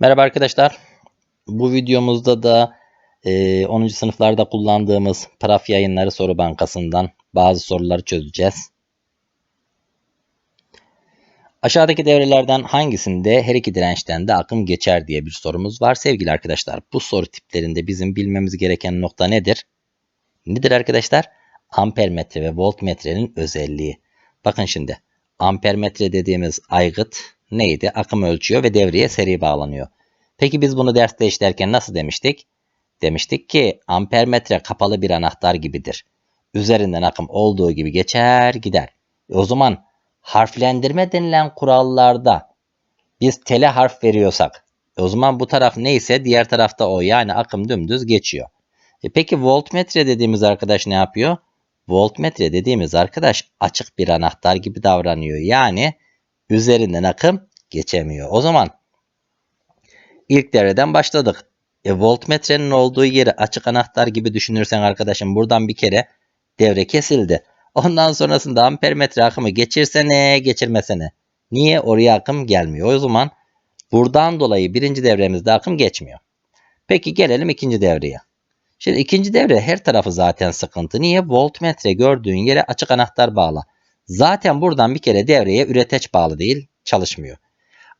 Merhaba arkadaşlar. Bu videomuzda da e, 10. sınıflarda kullandığımız Paraf Yayınları Soru Bankası'ndan bazı soruları çözeceğiz. Aşağıdaki devrelerden hangisinde her iki dirençten de akım geçer diye bir sorumuz var. Sevgili arkadaşlar bu soru tiplerinde bizim bilmemiz gereken nokta nedir? Nedir arkadaşlar? Ampermetre ve voltmetrenin özelliği. Bakın şimdi ampermetre dediğimiz aygıt neydi? Akım ölçüyor ve devreye seri bağlanıyor. Peki biz bunu derste işlerken nasıl demiştik? Demiştik ki ampermetre kapalı bir anahtar gibidir. Üzerinden akım olduğu gibi geçer gider. E o zaman harflendirme denilen kurallarda biz tele harf veriyorsak e o zaman bu taraf neyse diğer tarafta o yani akım dümdüz geçiyor. E peki voltmetre dediğimiz arkadaş ne yapıyor? Voltmetre dediğimiz arkadaş açık bir anahtar gibi davranıyor. Yani üzerinden akım geçemiyor. O zaman ilk devreden başladık. E, voltmetrenin olduğu yeri açık anahtar gibi düşünürsen arkadaşım buradan bir kere devre kesildi. Ondan sonrasında ampermetre akımı geçirsene geçirmesene. Niye? Oraya akım gelmiyor. O zaman buradan dolayı birinci devremizde akım geçmiyor. Peki gelelim ikinci devreye. Şimdi ikinci devre her tarafı zaten sıkıntı. Niye? Voltmetre gördüğün yere açık anahtar bağlı. Zaten buradan bir kere devreye üreteç bağlı değil, çalışmıyor.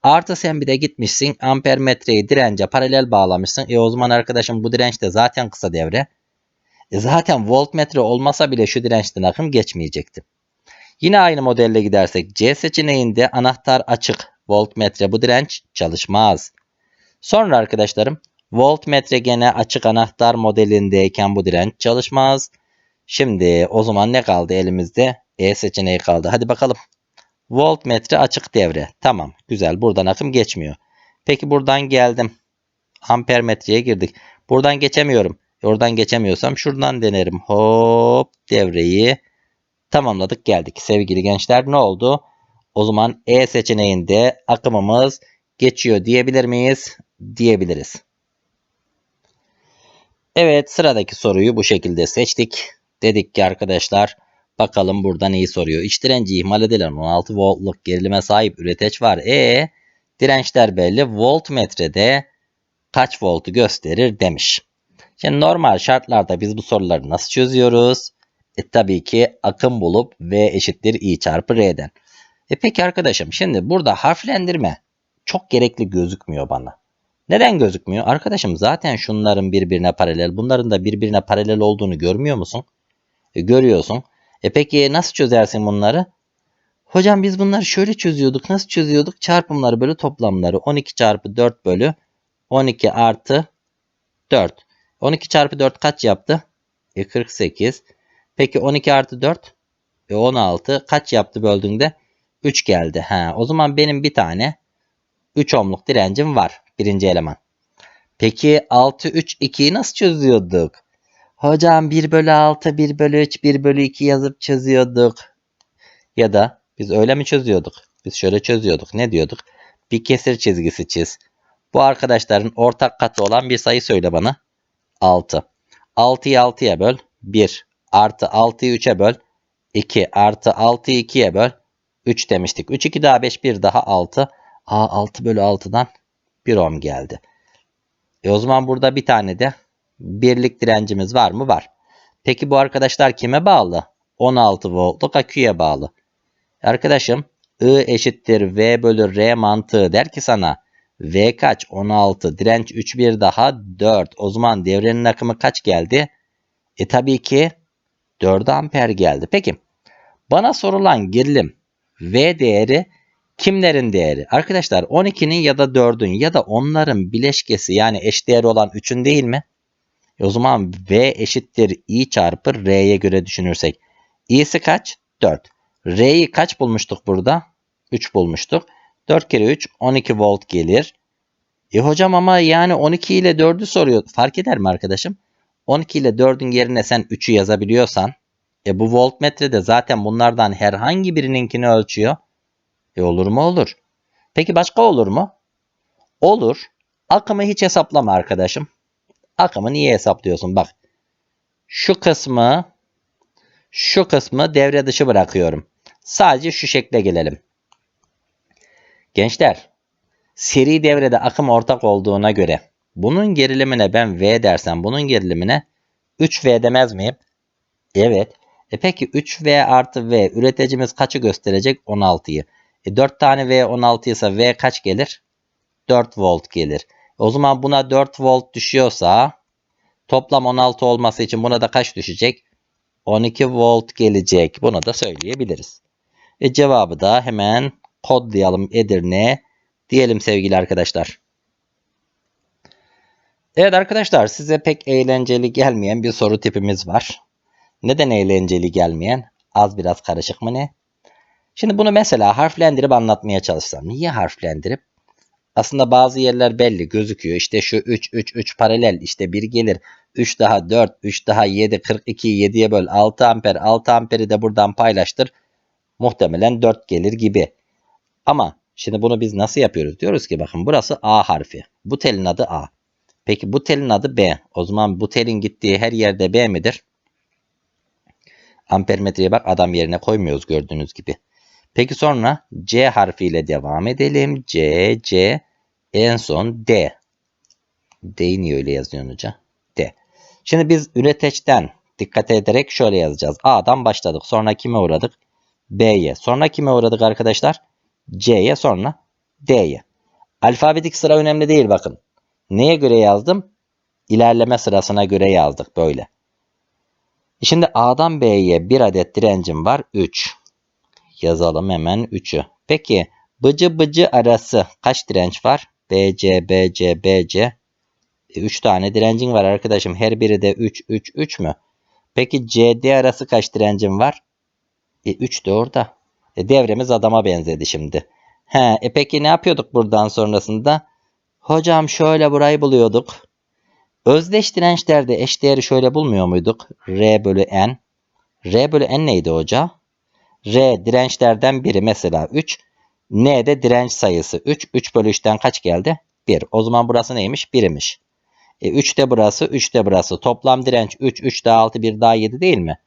Artı sen bir de gitmişsin ampermetreyi dirence paralel bağlamışsın. E o zaman arkadaşım bu direnç de zaten kısa devre. E zaten voltmetre olmasa bile şu dirençten akım geçmeyecekti. Yine aynı modelle gidersek C seçeneğinde anahtar açık voltmetre bu direnç çalışmaz. Sonra arkadaşlarım voltmetre gene açık anahtar modelindeyken bu direnç çalışmaz. Şimdi o zaman ne kaldı elimizde? E seçeneği kaldı. Hadi bakalım. Voltmetre açık devre. Tamam. Güzel. Buradan akım geçmiyor. Peki buradan geldim. Ampermetreye girdik. Buradan geçemiyorum. E, oradan geçemiyorsam şuradan denerim. Hop devreyi tamamladık geldik. Sevgili gençler ne oldu? O zaman E seçeneğinde akımımız geçiyor diyebilir miyiz? Diyebiliriz. Evet sıradaki soruyu bu şekilde seçtik. Dedik ki arkadaşlar bakalım burada neyi soruyor. İç direnci ihmal edilen 16 voltluk gerilime sahip üreteç var. E dirençler belli. Voltmetrede kaç voltu gösterir demiş. Şimdi normal şartlarda biz bu soruları nasıl çözüyoruz? E tabii ki akım bulup V eşittir I çarpı R'den. E peki arkadaşım şimdi burada harflendirme çok gerekli gözükmüyor bana. Neden gözükmüyor? Arkadaşım zaten şunların birbirine paralel, bunların da birbirine paralel olduğunu görmüyor musun? E, görüyorsun. E peki nasıl çözersin bunları? Hocam biz bunları şöyle çözüyorduk. Nasıl çözüyorduk? Çarpımları bölü toplamları. 12 çarpı 4 bölü 12 artı 4. 12 çarpı 4 kaç yaptı? E 48. Peki 12 artı 4? E 16. Kaç yaptı böldüğünde? 3 geldi. Ha, o zaman benim bir tane 3 ohmluk direncim var. Birinci eleman. Peki 6, 3, 2'yi nasıl çözüyorduk? Hocam 1 bölü 6, 1 bölü 3, 1 bölü 2 yazıp çözüyorduk. Ya da biz öyle mi çözüyorduk? Biz şöyle çözüyorduk. Ne diyorduk? Bir kesir çizgisi çiz. Bu arkadaşların ortak katı olan bir sayı söyle bana. 6. 6'yı 6'ya böl. 1. Artı 6'yı 3'e böl. 2. Artı 6'yı 2'ye böl. 3 demiştik. 3, 2 daha 5, 1 daha 6. Aa 6 bölü 6'dan 1 ohm geldi. E o zaman burada bir tane de birlik direncimiz var mı? Var. Peki bu arkadaşlar kime bağlı? 16 voltluk aküye bağlı. Arkadaşım I eşittir V bölü R mantığı der ki sana V kaç? 16. Direnç 3 bir daha 4. O zaman devrenin akımı kaç geldi? E tabii ki 4 amper geldi. Peki bana sorulan gerilim V değeri kimlerin değeri? Arkadaşlar 12'nin ya da 4'ün ya da onların bileşkesi yani eşdeğer olan 3'ün değil mi? E o zaman V eşittir I çarpı R'ye göre düşünürsek. I'si kaç? 4. R'yi kaç bulmuştuk burada? 3 bulmuştuk. 4 kere 3 12 volt gelir. E hocam ama yani 12 ile 4'ü soruyor. Fark eder mi arkadaşım? 12 ile 4'ün yerine sen 3'ü yazabiliyorsan e bu voltmetre de zaten bunlardan herhangi birininkini ölçüyor. E olur mu? Olur. Peki başka olur mu? Olur. Akımı hiç hesaplama arkadaşım. Akımı niye hesaplıyorsun? Bak. Şu kısmı şu kısmı devre dışı bırakıyorum. Sadece şu şekle gelelim. Gençler Seri devrede akım ortak olduğuna göre bunun gerilimine ben V dersem bunun gerilimine 3V demez miyim? Evet. E peki 3V artı V üreticimiz kaçı gösterecek? 16'yı. E 4 tane V 16 ise V kaç gelir? 4 volt gelir. O zaman buna 4 volt düşüyorsa toplam 16 olması için buna da kaç düşecek? 12 volt gelecek. Bunu da söyleyebiliriz. E cevabı da hemen kodlayalım Edirne diyelim sevgili arkadaşlar. Evet arkadaşlar size pek eğlenceli gelmeyen bir soru tipimiz var. Neden eğlenceli gelmeyen? Az biraz karışık mı ne? Şimdi bunu mesela harflendirip anlatmaya çalışsam. Niye harflendirip? Aslında bazı yerler belli gözüküyor. İşte şu 3 3 3 paralel işte 1 gelir. 3 daha 4 3 daha 7 42 7'ye böl 6 amper 6 amperi de buradan paylaştır. Muhtemelen 4 gelir gibi. Ama şimdi bunu biz nasıl yapıyoruz? Diyoruz ki bakın burası A harfi. Bu telin adı A. Peki bu telin adı B. O zaman bu telin gittiği her yerde B midir? Ampermetreye bak adam yerine koymuyoruz gördüğünüz gibi. Peki sonra C harfiyle devam edelim. C, C, en son D. D'yi niye öyle yazıyorsun hoca? D. Şimdi biz üreteçten dikkat ederek şöyle yazacağız. A'dan başladık. Sonra kime uğradık? B'ye. Sonra kime uğradık arkadaşlar? C'ye sonra D'ye. Alfabetik sıra önemli değil bakın. Neye göre yazdım? İlerleme sırasına göre yazdık böyle. Şimdi A'dan B'ye bir adet direncim var 3. Yazalım hemen 3'ü. Peki bıcı bıcı arası kaç direnç var? BC, BC, BC. 3 tane direncin var arkadaşım. Her biri de 3, 3, 3 mü? Peki CD arası kaç direncim var? E 3 de orada. E, devremiz adama benzedi şimdi. He, e peki ne yapıyorduk buradan sonrasında? Hocam şöyle burayı buluyorduk. Özdeş dirençlerde eşdeğeri şöyle bulmuyor muyduk? R bölü N. R bölü N neydi hoca? R dirençlerden biri mesela 3. N de direnç sayısı 3. 3 bölü 3'ten kaç geldi? 1. O zaman burası neymiş? 1'imiş. E 3 de burası 3 de burası. Toplam direnç 3. 3 daha 6 1 daha 7 değil mi?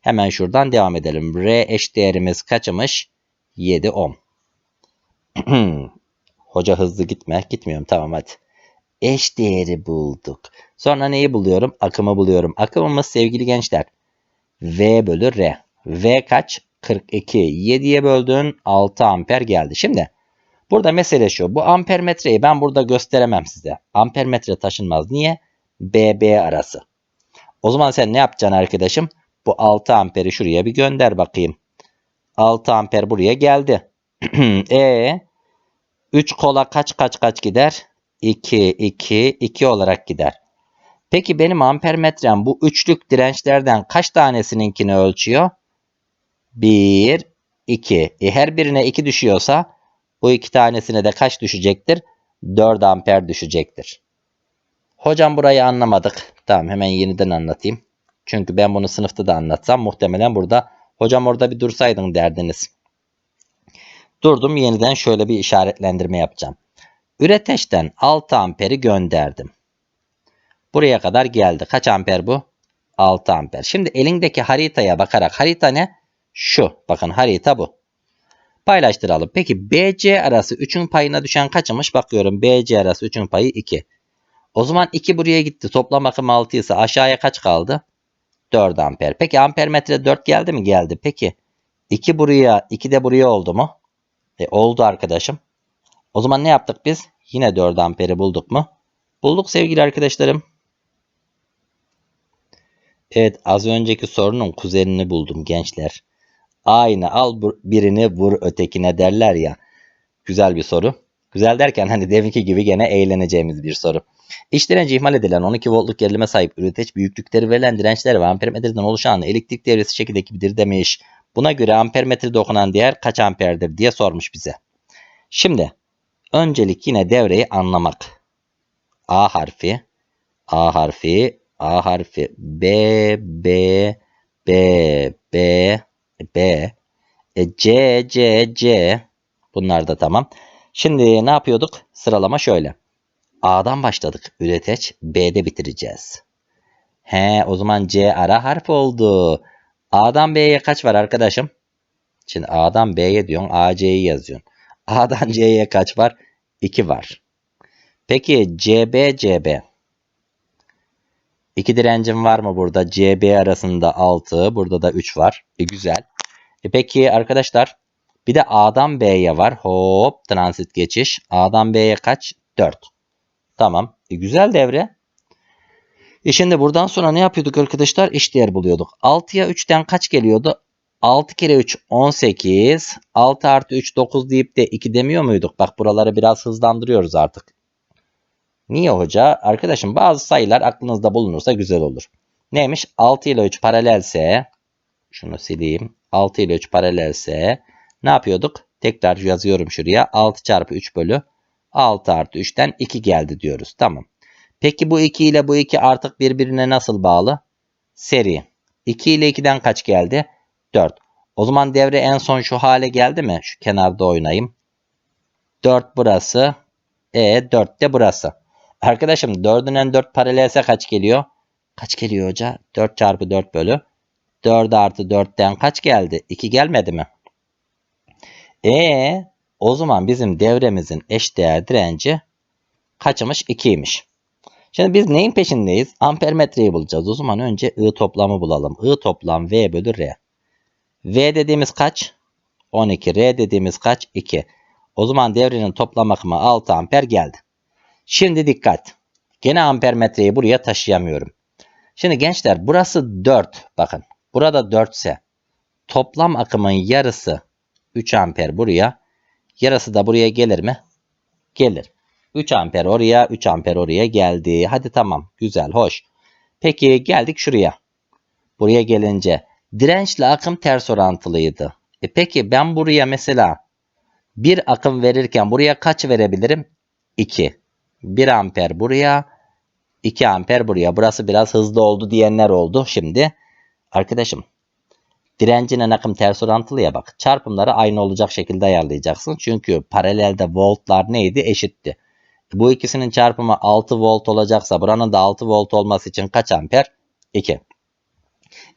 Hemen şuradan devam edelim. R eşdeğerimiz kaçmış? 7 ohm. Hoca hızlı gitme. Gitmiyorum tamam hadi. Eş değeri bulduk. Sonra neyi buluyorum? Akımı buluyorum. Akımımız sevgili gençler. V bölü R. V kaç? 42. 7'ye böldün 6 amper geldi. Şimdi burada mesele şu. Bu ampermetreyi ben burada gösteremem size. Ampermetre taşınmaz. Niye? BB arası. O zaman sen ne yapacaksın arkadaşım? Bu 6 amperi şuraya bir gönder bakayım. 6 amper buraya geldi. e 3 kola kaç kaç kaç gider? 2, 2, 2 olarak gider. Peki benim ampermetrem bu üçlük dirençlerden kaç tanesininkini ölçüyor? 1, 2. E her birine 2 düşüyorsa bu iki tanesine de kaç düşecektir? 4 amper düşecektir. Hocam burayı anlamadık. Tamam hemen yeniden anlatayım. Çünkü ben bunu sınıfta da anlatsam muhtemelen burada hocam orada bir dursaydın derdiniz. Durdum yeniden şöyle bir işaretlendirme yapacağım. Üreteçten 6 amperi gönderdim. Buraya kadar geldi. Kaç amper bu? 6 amper. Şimdi elindeki haritaya bakarak harita ne? Şu. Bakın harita bu. Paylaştıralım. Peki BC arası 3'ün payına düşen kaçmış? Bakıyorum BC arası 3'ün payı 2. O zaman 2 buraya gitti. Toplam akım 6 ise aşağıya kaç kaldı? 4 amper. Peki ampermetre 4 geldi mi? Geldi. Peki 2 buraya 2 de buraya oldu mu? E, oldu arkadaşım. O zaman ne yaptık biz? Yine 4 amperi bulduk mu? Bulduk sevgili arkadaşlarım. Evet az önceki sorunun kuzenini buldum gençler. Aynı al birini vur ötekine derler ya. Güzel bir soru. Güzel derken hani deminki gibi gene eğleneceğimiz bir soru. İç direnci ihmal edilen 12 voltluk gerilime sahip üreteç büyüklükleri verilen dirençler ve ampermetreden oluşan elektrik devresi şekildekidir demiş. Buna göre ampermetrede okunan değer kaç amperdir diye sormuş bize. Şimdi öncelik yine devreyi anlamak. A harfi, A harfi, A harfi, B, B, B, B, B, e, C, C, C. Bunlar da tamam. Şimdi ne yapıyorduk? Sıralama şöyle. A'dan başladık. Üreteç. B'de bitireceğiz. He o zaman C ara harf oldu. A'dan B'ye kaç var arkadaşım? Şimdi A'dan B'ye diyorsun. AC'yi yazıyorsun. A'dan C'ye kaç var? 2 var. Peki CB CB. İki direncim var mı burada? CB arasında 6. Burada da 3 var. E, güzel. E, peki arkadaşlar bir de A'dan B'ye var. Hop transit geçiş. A'dan B'ye kaç? 4. Tamam. E, güzel devre. E şimdi buradan sonra ne yapıyorduk arkadaşlar? Eşdeğer buluyorduk. 6'ya 3'ten kaç geliyordu? 6 kere 3 18. 6 artı 3 9 deyip de 2 demiyor muyduk? Bak buraları biraz hızlandırıyoruz artık. Niye hoca? Arkadaşım bazı sayılar aklınızda bulunursa güzel olur. Neymiş? 6 ile 3 paralelse şunu sileyim. 6 ile 3 paralelse ne yapıyorduk? Tekrar yazıyorum şuraya. 6 çarpı 3 bölü 6 artı 3'ten 2 geldi diyoruz. Tamam. Peki bu 2 ile bu 2 artık birbirine nasıl bağlı? Seri. 2 ile 2'den kaç geldi? 4. O zaman devre en son şu hale geldi mi? Şu kenarda oynayayım. 4 burası. E 4 de burası. Arkadaşım 4'ün en 4 paralelse kaç geliyor? Kaç geliyor hoca? 4 çarpı 4 bölü. 4 artı 4'ten kaç geldi? 2 gelmedi mi? E o zaman bizim devremizin eşdeğer direnci kaçmış? 2'ymiş. Şimdi biz neyin peşindeyiz? Ampermetreyi bulacağız. O zaman önce I toplamı bulalım. I toplam V bölü R. V dediğimiz kaç? 12. R dediğimiz kaç? 2. O zaman devrenin toplam akımı 6 amper geldi. Şimdi dikkat. Gene ampermetreyi buraya taşıyamıyorum. Şimdi gençler burası 4. Bakın. Burada 4 ise toplam akımın yarısı 3 amper buraya. Yarısı da buraya gelir mi? Gelir. 3 amper oraya, 3 amper oraya geldi. Hadi tamam. Güzel, hoş. Peki geldik şuraya. Buraya gelince dirençle akım ters orantılıydı. E peki ben buraya mesela bir akım verirken buraya kaç verebilirim? 2. 1 amper buraya, 2 amper buraya. Burası biraz hızlı oldu diyenler oldu. Şimdi arkadaşım direncinin akım ters orantılı ya bak. Çarpımları aynı olacak şekilde ayarlayacaksın. Çünkü paralelde voltlar neydi? Eşitti. Bu ikisinin çarpımı 6 volt olacaksa buranın da 6 volt olması için kaç amper? 2.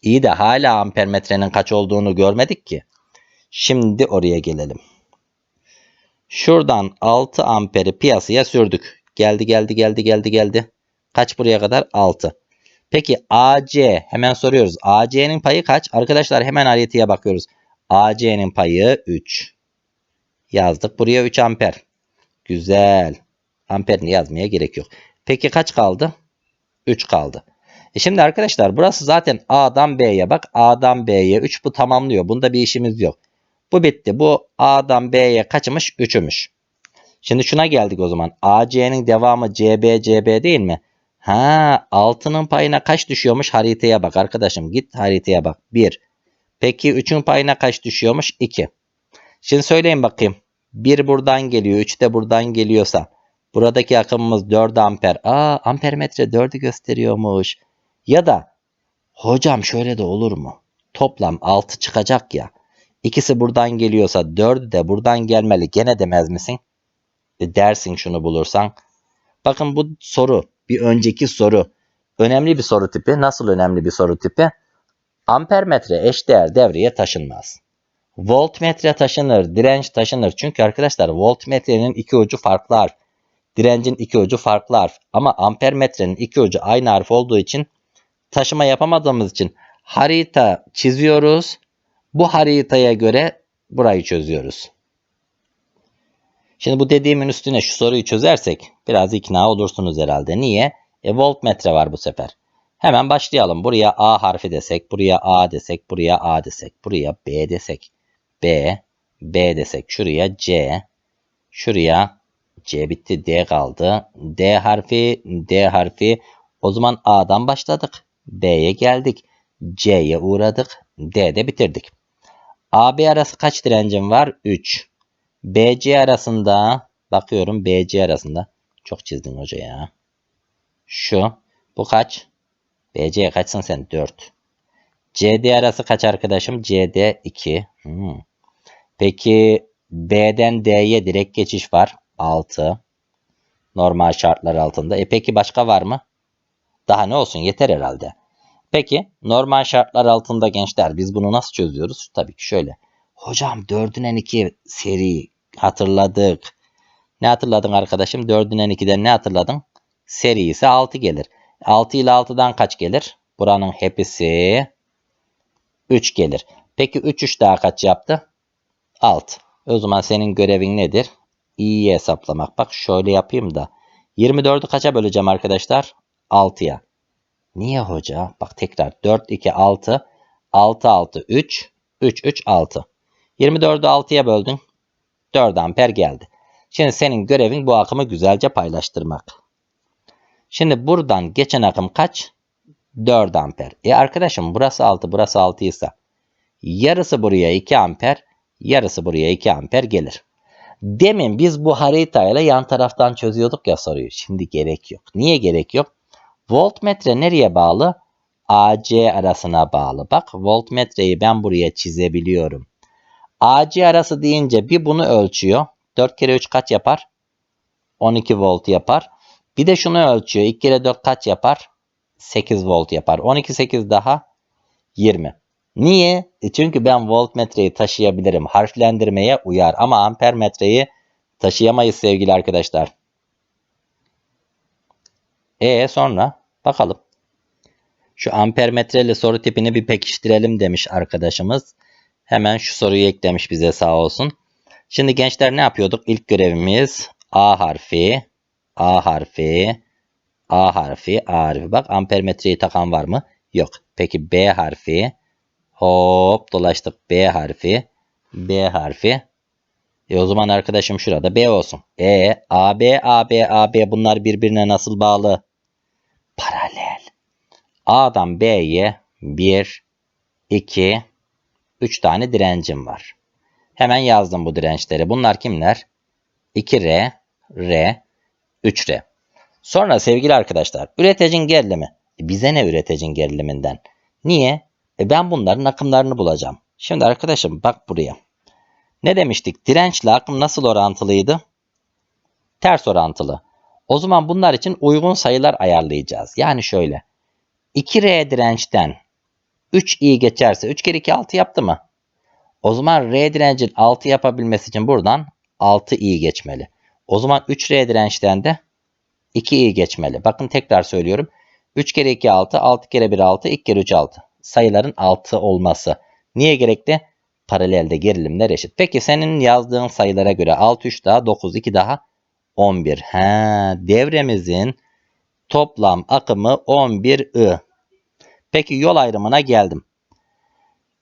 İyi de hala ampermetrenin kaç olduğunu görmedik ki. Şimdi oraya gelelim. Şuradan 6 amperi piyasaya sürdük. Geldi geldi geldi geldi geldi. Kaç buraya kadar? 6. Peki AC hemen soruyoruz. AC'nin payı kaç? Arkadaşlar hemen aleteye bakıyoruz. AC'nin payı 3. Yazdık. Buraya 3 amper. Güzel. Amperini yazmaya gerek yok. Peki kaç kaldı? 3 kaldı. E şimdi arkadaşlar burası zaten A'dan B'ye bak. A'dan B'ye 3 bu tamamlıyor. Bunda bir işimiz yok. Bu bitti. Bu A'dan B'ye kaçmış? 3'ümüş. Şimdi şuna geldik o zaman. AC'nin devamı CB CB değil mi? Ha, altının payına kaç düşüyormuş haritaya bak arkadaşım. Git haritaya bak. 1. Peki 3'ün payına kaç düşüyormuş? 2. Şimdi söyleyin bakayım. 1 buradan geliyor. 3 de buradan geliyorsa. Buradaki akımımız 4 amper. Aa ampermetre 4'ü gösteriyormuş. Ya da hocam şöyle de olur mu? Toplam 6 çıkacak ya. İkisi buradan geliyorsa 4'ü de buradan gelmeli. Gene demez misin? E dersin şunu bulursan. Bakın bu soru bir önceki soru. Önemli bir soru tipi. Nasıl önemli bir soru tipi? Ampermetre eşdeğer devreye taşınmaz. Voltmetre taşınır, direnç taşınır. Çünkü arkadaşlar voltmetrenin iki ucu farklı harf. Direncin iki ucu farklı harf. Ama ampermetrenin iki ucu aynı harf olduğu için taşıma yapamadığımız için harita çiziyoruz. Bu haritaya göre burayı çözüyoruz. Şimdi bu dediğimin üstüne şu soruyu çözersek biraz ikna olursunuz herhalde. Niye? E voltmetre var bu sefer. Hemen başlayalım. Buraya A harfi desek, buraya A desek, buraya A desek, buraya B desek. B, B desek, şuraya C, şuraya C bitti, D kaldı. D harfi, D harfi. O zaman A'dan başladık. B'ye geldik. C'ye uğradık. D'de bitirdik. AB arası kaç direncim var? 3. BC arasında bakıyorum BC arasında. Çok çizdin hoca ya. Şu. Bu kaç? BC'ye kaçsın sen? 4. CD arası kaç arkadaşım? CD 2. Hmm. Peki B'den D'ye direkt geçiş var. 6. Normal şartlar altında. E peki başka var mı? Daha ne olsun yeter herhalde. Peki normal şartlar altında gençler biz bunu nasıl çözüyoruz? Tabii ki şöyle. Hocam 4'ün en 2 seri hatırladık. Ne hatırladın arkadaşım? 4'ünden 2'den ne hatırladın? Seri ise 6 gelir. 6 ile 6'dan kaç gelir? Buranın hepsi 3 gelir. Peki 3 3 daha kaç yaptı? 6. O zaman senin görevin nedir? İyi hesaplamak. Bak şöyle yapayım da. 24'ü kaça böleceğim arkadaşlar? 6'ya. Niye hoca? Bak tekrar 4 2 6 6 6 3 3 3 6. 24'ü 6'ya böldün. 4 amper geldi. Şimdi senin görevin bu akımı güzelce paylaştırmak. Şimdi buradan geçen akım kaç? 4 amper. E arkadaşım burası 6 burası 6 ise yarısı buraya 2 amper yarısı buraya 2 amper gelir. Demin biz bu haritayla yan taraftan çözüyorduk ya soruyu. Şimdi gerek yok. Niye gerek yok? Voltmetre nereye bağlı? AC arasına bağlı. Bak voltmetreyi ben buraya çizebiliyorum. AC arası deyince bir bunu ölçüyor. 4 kere 3 kaç yapar? 12 volt yapar. Bir de şunu ölçüyor. 2 kere 4 kaç yapar? 8 volt yapar. 12 8 daha 20. Niye? E çünkü ben voltmetreyi taşıyabilirim. Harflendirmeye uyar ama ampermetreyi taşıyamayız sevgili arkadaşlar. E sonra bakalım. Şu ampermetreli soru tipini bir pekiştirelim demiş arkadaşımız. Hemen şu soruyu eklemiş bize sağ olsun. Şimdi gençler ne yapıyorduk? İlk görevimiz A harfi, A harfi, A harfi, A harfi. Bak ampermetreyi takan var mı? Yok. Peki B harfi. Hop dolaştık B harfi. B harfi. E o zaman arkadaşım şurada B olsun. E, AB, AB, AB bunlar birbirine nasıl bağlı? Paralel. A'dan B'ye 1, 2, 3 tane direncim var. Hemen yazdım bu dirençleri. Bunlar kimler? 2R, R, 3R. Sonra sevgili arkadaşlar üreticinin gerilimi. E bize ne üreticinin geriliminden? Niye? E ben bunların akımlarını bulacağım. Şimdi arkadaşım bak buraya. Ne demiştik? Dirençle akım nasıl orantılıydı? Ters orantılı. O zaman bunlar için uygun sayılar ayarlayacağız. Yani şöyle. 2R dirençten 3i geçerse 3 kere 2 6 yaptı mı? O zaman R direncin 6 yapabilmesi için buradan 6i geçmeli. O zaman 3R dirençten de 2i geçmeli. Bakın tekrar söylüyorum. 3 kere 2 6, 6 kere 1 6, 2 kere 3 6. Sayıların 6 olması. Niye gerekli? Paralelde gerilimler eşit. Peki senin yazdığın sayılara göre 6 3 daha 9 2 daha 11. He, devremizin toplam akımı 11 I. Peki yol ayrımına geldim.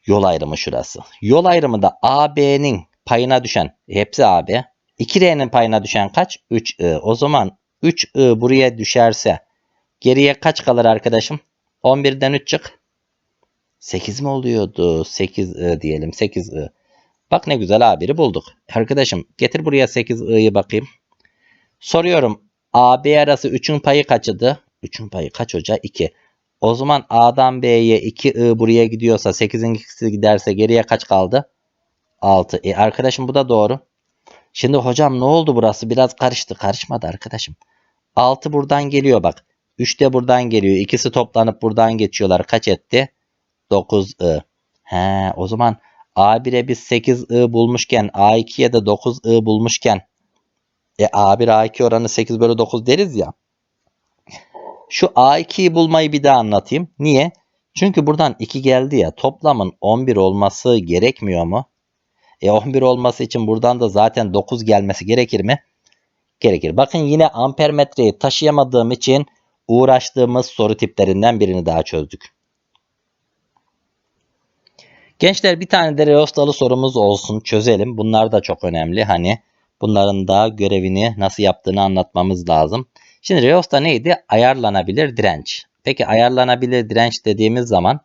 Yol ayrımı şurası. Yol ayrımı da AB'nin payına düşen hepsi AB. 2R'nin payına düşen kaç? 3I. O zaman 3I buraya düşerse geriye kaç kalır arkadaşım? 11'den 3 çık. 8 mi oluyordu? 8I diyelim. 8I. Bak ne güzel A1'i bulduk. Arkadaşım getir buraya 8I'yi bakayım. Soruyorum. AB arası 3'ün payı kaçıdı? 3'ün payı kaç hoca? 2. O zaman A'dan B'ye 2I buraya gidiyorsa 8'in ikisi giderse geriye kaç kaldı? 6. E arkadaşım bu da doğru. Şimdi hocam ne oldu burası? Biraz karıştı. Karışmadı arkadaşım. 6 buradan geliyor bak. 3 de buradan geliyor. İkisi toplanıp buradan geçiyorlar. Kaç etti? 9I. He, o zaman A1'e biz 8I bulmuşken A2'ye de 9I bulmuşken e A1 A2 oranı 8 bölü 9 deriz ya. Şu A2'yi bulmayı bir daha anlatayım. Niye? Çünkü buradan 2 geldi ya toplamın 11 olması gerekmiyor mu? E 11 olması için buradan da zaten 9 gelmesi gerekir mi? Gerekir. Bakın yine ampermetreyi taşıyamadığım için uğraştığımız soru tiplerinden birini daha çözdük. Gençler bir tane de reostalı sorumuz olsun çözelim. Bunlar da çok önemli. Hani bunların da görevini nasıl yaptığını anlatmamız lazım. Şimdi reosta neydi? Ayarlanabilir direnç. Peki ayarlanabilir direnç dediğimiz zaman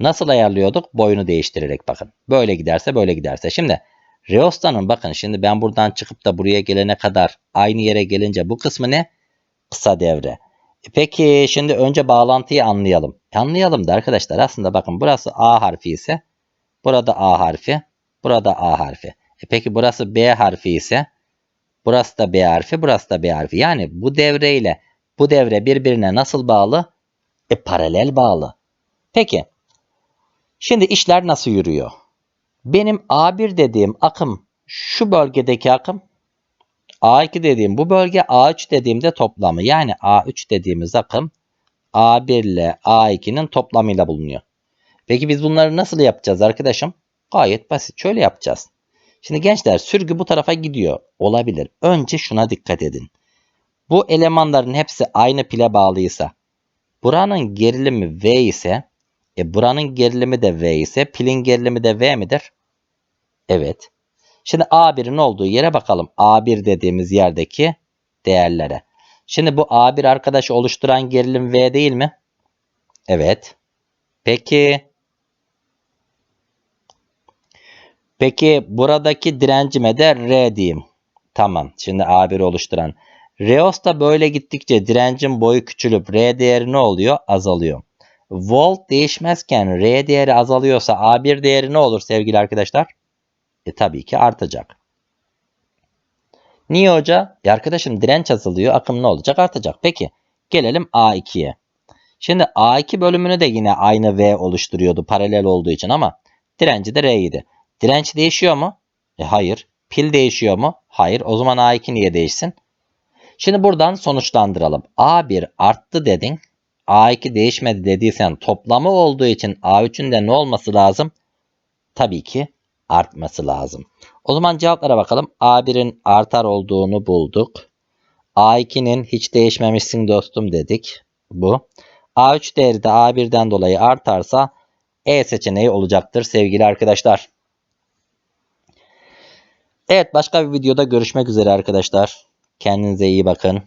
nasıl ayarlıyorduk? Boyunu değiştirerek bakın. Böyle giderse böyle giderse. Şimdi reostanın bakın şimdi ben buradan çıkıp da buraya gelene kadar aynı yere gelince bu kısmı ne? Kısa devre. E Peki şimdi önce bağlantıyı anlayalım. Anlayalım da arkadaşlar aslında bakın burası A harfi ise burada A harfi, burada A harfi. E peki burası B harfi ise burası da B harfi, burası da B harfi. Yani bu devreyle bu devre birbirine nasıl bağlı? E paralel bağlı. Peki şimdi işler nasıl yürüyor? Benim A1 dediğim akım şu bölgedeki akım A2 dediğim bu bölge A3 dediğimde toplamı. Yani A3 dediğimiz akım A1 ile A2'nin toplamıyla bulunuyor. Peki biz bunları nasıl yapacağız arkadaşım? Gayet basit. Şöyle yapacağız. Şimdi gençler sürgü bu tarafa gidiyor. Olabilir. Önce şuna dikkat edin. Bu elemanların hepsi aynı pile bağlıysa buranın gerilimi V ise e buranın gerilimi de V ise pilin gerilimi de V midir? Evet. Şimdi A1'in olduğu yere bakalım. A1 dediğimiz yerdeki değerlere. Şimdi bu A1 arkadaş oluşturan gerilim V değil mi? Evet. Peki. Peki buradaki direncime de R diyeyim. Tamam. Şimdi A1 oluşturan. Reos da böyle gittikçe direncin boyu küçülüp R değeri ne oluyor? Azalıyor. Volt değişmezken R değeri azalıyorsa A1 değeri ne olur sevgili arkadaşlar? E tabii ki artacak. Niye hoca? E arkadaşım direnç azalıyor. Akım ne olacak? Artacak. Peki gelelim A2'ye. Şimdi A2 bölümünü de yine aynı V oluşturuyordu paralel olduğu için ama direnci de R'ydi. Direnç değişiyor mu? E hayır. Pil değişiyor mu? Hayır. O zaman A2 niye değişsin? Şimdi buradan sonuçlandıralım. A1 arttı dedin. A2 değişmedi dediysen toplamı olduğu için A3'ün de ne olması lazım? Tabii ki artması lazım. O zaman cevaplara bakalım. A1'in artar olduğunu bulduk. A2'nin hiç değişmemişsin dostum dedik. Bu. A3 değeri de A1'den dolayı artarsa E seçeneği olacaktır sevgili arkadaşlar. Evet başka bir videoda görüşmek üzere arkadaşlar. Kendinize iyi bakın.